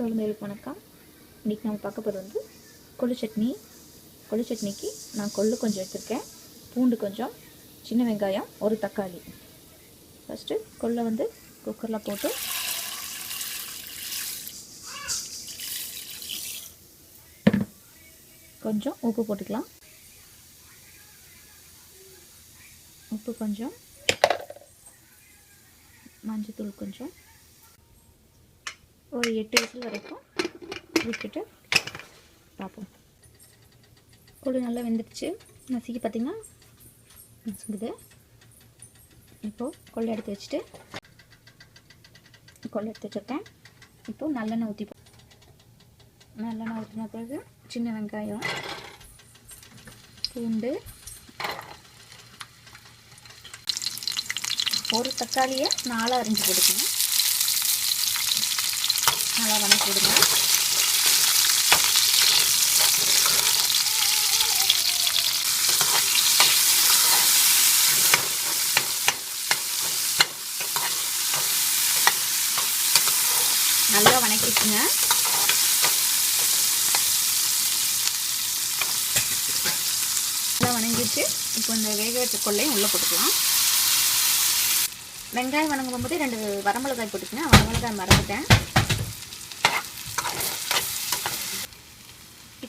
குழந்தைகளுக்கு வணக்கம். இன்றைக்கி நம்ம பார்க்க போகிறது வந்து கொள்ளு சட்னி. கொள்ளு சட்னிக்கு நான் கொள்ளு கொஞ்சம் எடுத்திருக்கேன். பூண்டு கொஞ்சம் சின்ன வெங்காயம் ஒரு தக்காளி. ஃபஸ்ட்டு கொள்ளை வந்து குக்கரில் போட்டு கொஞ்சம் உப்பு போட்டுக்கலாம். உப்பு கொஞ்சம் மஞ்சத்தூள் கொஞ்சம். ஒரு எட்டு விசில் வரைக்கும் விட்டுட்டு பார்ப்போம். கொடு நல்லா வெந்துடுச்சு. நசுக்கி பார்த்திங்கன்னா நசுங்குது இப்போது கொள்ளை எடுத்து வச்சுட்டு கொள்ளை எடுத்து வச்சுருக்கேன். இப்போது நல்லெண்ணெய் ஊற்றிப்போம் நல்லெண்ணெய் ஊற்றின பிறகு சின்ன வெங்காயம் பூண்டு ஒரு தக்காளியை நாலாக அரிஞ்சு கொடுக்கணும் நல்லா வணக்கி விடுங்க. நல்லா வணக்கிட்டுங்க நல்லா வணங்கிட்டு இப்போ இந்த வேக வச்ச கொள்ளையும் உள்ளே போட்டுக்கலாம். வெங்காயம் வணங்கும் போது ரெண்டு வரமிளகாய் போட்டுக்கங்க. வரமிளகாய் மறந்துட்டேன்.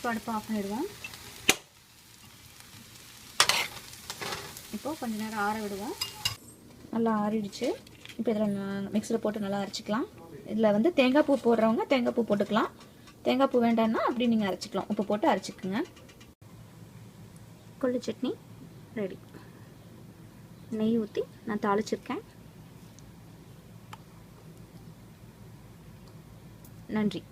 இப்போ அடுப்பு ஆஃப் பண்ணிடுவோம். இப்போ கொஞ்ச நேரம் ஆற விடுவோம். நல்லா ஆறிடுச்சு. இப்போ இதில் மிக்சியில் போட்டு நல்லா அரைச்சிக்கலாம். இதில் வந்து தேங்காய் பூ போடுறவங்க தேங்காய் பூ போட்டுக்கலாம். தேங்காய் பூ வேண்டாம்னா அப்படி நீங்கள் அரைச்சிக்கலாம். உப்பு போட்டு அரைச்சிக்கோங்க. கொள்ளு சட்னி ரெடி. நெய் ஊற்றி நான் தாளிச்சிருக்கேன். நன்றி.